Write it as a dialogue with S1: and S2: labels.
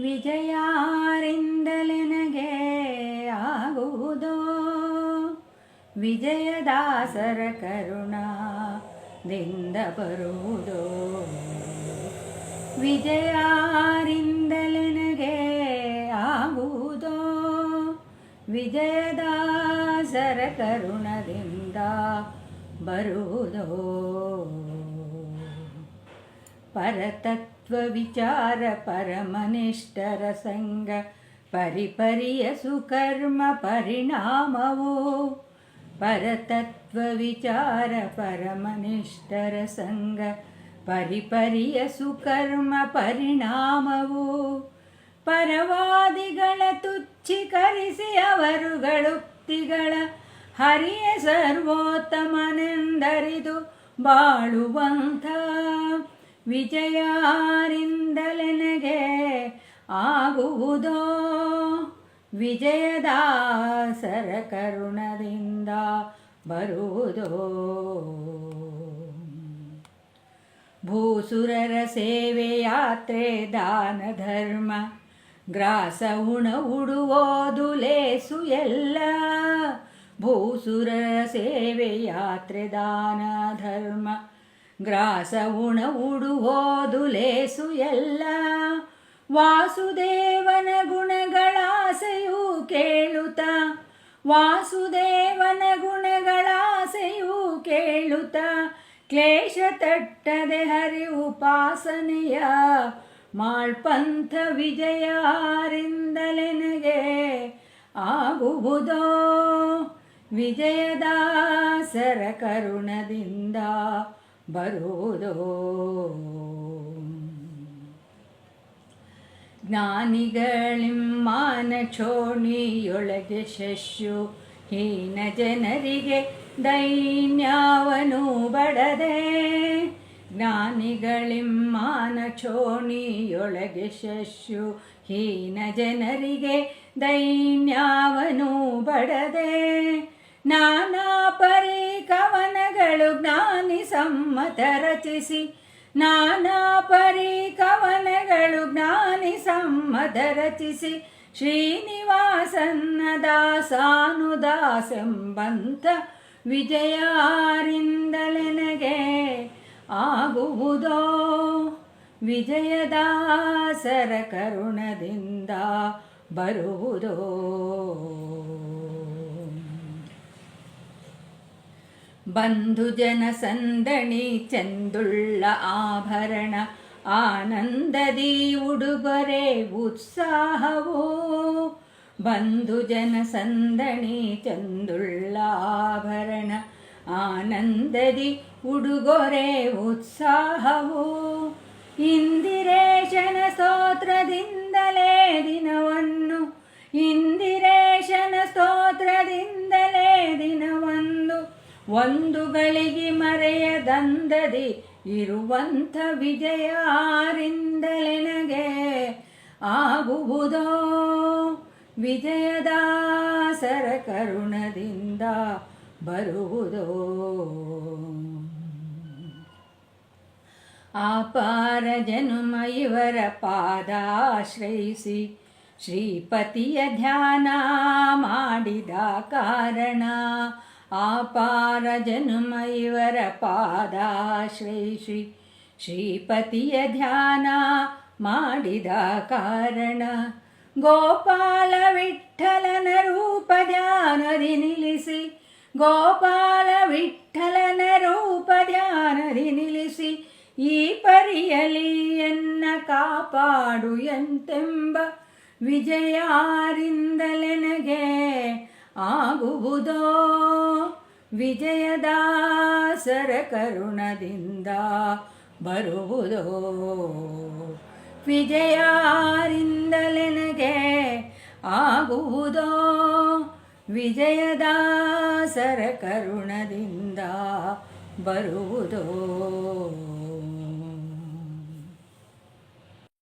S1: ವಿಜಯಾರಿಂದಲೆನಗೆ ಆಗುವುದೋ? ವಿಜಯದಾಸರ ಕರುಣದಿಂದ ಬರುವುದೋ? ವಿಜಯಾರಿಂದಲೆನಗೆ ಆಗುವುದೋ? ವಿಜಯದಾಸರ ಕರುಣದಿಂದ ಬರುವುದೋ? ಪರತತ್ವ ವಿಚಾರ ಪರಮನಿಷ್ಠರ ಸಂಗ ಪರಿಪರಿಯ ಸುಕರ್ಮ ಪರಿಣಾಮವೋ? ಪರತತ್ವ ವಿಚಾರ ಪರಮನಿಷ್ಠರ ಸಂಗ ಪರಿಪರಿಯ ಸುಕರ್ಮ ಪರಿಣಾಮವೋ? ಪರವಾದಿಗಳ ತುಚ್ಛಿಕರಿಸಿ ಅವರುಗಳುಕ್ತಿಗಳ ಹರಿಯ ಸರ್ವೋತ್ತಮನೆಂದರಿದು ಬಾಳುವಂಥ ವಿಜಯಾರಿಂದಲೆನಗೆ ಆಗುವುದೋ? ವಿಜಯದಾಸರ ಕರುಣದಿಂದ ಬರುವುದೋ? ಭೂಸುರರ ಸೇವೆ ಯಾತ್ರೆ ದಾನ ಧರ್ಮ, ಗ್ರಾಸ ಉಣ ಉಡುವುದು ಲೇಸು ಎಲ್ಲ. ಭೂಸುರರ ಸೇವೆ ಯಾತ್ರೆ ದಾನ ಧರ್ಮ ಗ್ರಾಸ ಉಣ ಉಡುವುದು ಲೇಸು ಎಲ್ಲ. ವಾಸುದೇವನ ಗುಣಗಳಾಸೆಯು ಕೇಳುತ್ತ. ವಾಸುದೇವನ ಗುಣಗಳಾಸೆಯು ಕೇಳುತ್ತ. ಕ್ಲೇಶ ತಟ್ಟದೆ ಹರಿ ಉಪಾಸನೆಯ ಮಾಳ್ಪಂಥ ವಿಜಯಾರಿಂದಲೆನಗೆ ಆಗುವುದೋ? ವಿಜಯದಾಸರ ಕರುಣದಿಂದ ಬರುವುದೋ ಜ್ಞಾನಿಗಳಿಮ್ಮಾನ ಚೋಣಿಯೊಳಗೆ ಶಶು ಹೀನ ಜನರಿಗೆ ದೈನ್ಯವನು ಬಡದೆ. ಜ್ಞಾನಿಗಳಿಮ್ಮಾನ ಚೋಣಿಯೊಳಗೆ ಶಶು ಹೀನ ಜನರಿಗೆ ದೈನ್ಯವನು ಬಡದೆ. ಸಮ್ಮತ ರಚಿಸಿ ನಾನಾ ಪರಿ ಕವನಗಳು ಜ್ಞಾನಿ ಸಮ್ಮತ ರಚಿಸಿ ಶ್ರೀನಿವಾಸನ್ನ ದಾಸಾನುದಾಸೆಂಬಂತ ವಿಜಯಾರಿಂದಲೆನಗೆ ಆಗುವುದೋ? ವಿಜಯದಾಸರ ಕರುಣದಿಂದ ಬರುವುದೋ? ಬಂಧು ಜನ ಸಂದಣಿ ಚಂದುಳ್ಳ ಆಭರಣ, ಆನಂದದಿ ಉಡುಗೊರೆ ಉತ್ಸಾಹವೋ? ಬಂಧು ಜನ ಸಂದಣಿ ಚಂದುಳ್ಳ ಆಭರಣ, ಆನಂದದಿ ಉಡುಗೊರೆ ಉತ್ಸಾಹವೋ? ಇಂದಿರೇಶನ ಸ್ತೋತ್ರದಿಂದಲೇ ಒಂದು ಗಳಿಗೆ ಮರೆಯದಂದದಿ ಇರುವಂಥ ವಿಜಯಾರಿಂದಲೆನಗೆ ಆಗುವುದೋ? ವಿಜಯದಾಸರ ಕರುಣದಿಂದ ಬರುವುದೋ? ಆಪಾರ ಜನುಮ ಇವರ ಪಾದಾಶ್ರಯಿಸಿ ಶ್ರೀಪತಿಯ ಧ್ಯಾನ ಮಾಡಿದ ಕಾರಣ ಆಪಾರ ಜನುಮ ಇವರ ಪಾದಾಶ್ರಯಿಸಿ ಶ್ರೀಪತಿಯ ಧ್ಯಾನ ಮಾಡಿದ ಕಾರಣ. ಗೋಪಾಲ ವಿಠಲನ ರೂಪ ಧ್ಯಾನದಿ ನಿಲ್ಲಿಸಿ, ಗೋಪಾಲ ವಿಠಲನ ರೂಪ ಧ್ಯಾನದಿ ನಿಲ್ಲಿಸಿ, ಈ ಪರಿಯಲಿ ಎನ್ನ ಕಾಪಾಡು ಎಂತೆಂಬ ವಿಜಯಾರಿಂದಲೆನಗೆ ಆಗುವುದೋ? ವಿಜಯದಾಸರ ಕರುಣದಿಂದ ಬರುವುದೋ? ವಿಜಯಾರಿಂದಲೆನಗೆ ಆಗುವುದೋ? ವಿಜಯದಾಸರ ಕರುಣದಿಂದ ಬರುವುದೋ?